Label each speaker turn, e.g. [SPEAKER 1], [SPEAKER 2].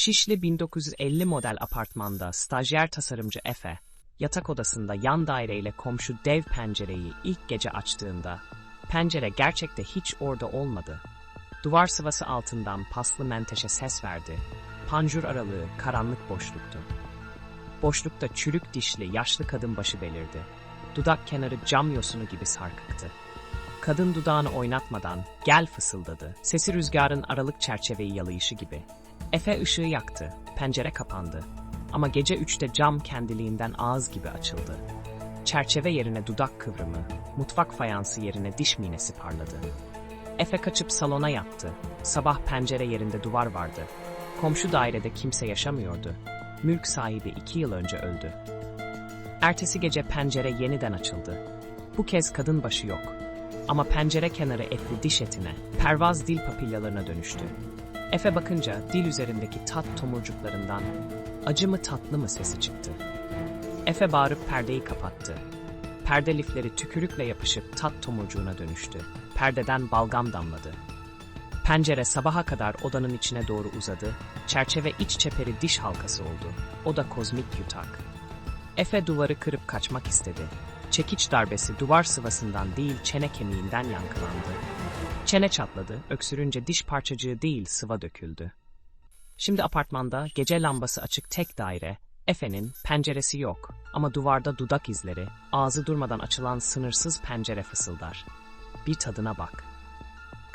[SPEAKER 1] Şişli 1950 model apartmanda stajyer tasarımcı Efe, yatak odasında yan daireyle komşu dev pencereyi ilk gece açtığında, pencere gerçekte hiç orada olmadı. Duvar sıvası altından paslı menteşe ses verdi. Panjur aralığı karanlık boşluktu. Boşlukta çürük dişli yaşlı kadın başı belirdi. Dudak kenarı cam yosunu gibi sarkıktı. Kadın dudağını oynatmadan gel fısıldadı. Sesi rüzgarın aralık çerçeveyi yalayışı gibi. Efe ışığı yaktı. Pencere kapandı. Ama gece üçte cam kendiliğinden ağız gibi açıldı. Çerçeve yerine dudak kıvrımı, mutfak fayansı yerine diş minesi parladı. Efe kaçıp salona yattı. Sabah pencere yerinde duvar vardı. Komşu dairede kimse yaşamıyordu. Mülk sahibi iki yıl önce öldü. Ertesi gece pencere yeniden açıldı. Bu kez kadın başı yok. Ama pencere kenarı etli diş etine, pervaz dil papilyalarına dönüştü. Efe bakınca dil üzerindeki tat tomurcuklarından acı mı tatlı mı sesi çıktı. Efe bağırıp perdeyi kapattı. Perde lifleri tükürükle yapışıp tat tomurcuğuna dönüştü. Perdeden balgam damladı. Pencere sabaha kadar odanın içine doğru uzadı. Çerçeve iç çeperi diş halkası oldu. O da kozmik yutak. Efe duvarı kırıp kaçmak istedi. Çekiç darbesi duvar sıvasından değil çene kemiğinden yankılandı. Çene çatladı, öksürünce diş parçacığı değil sıva döküldü. Şimdi apartmanda gece lambası açık tek daire, Efe'nin penceresi yok ama duvarda dudak izleri, ağzı durmadan açılan sınırsız pencere fısıldar. Bir tadına bak.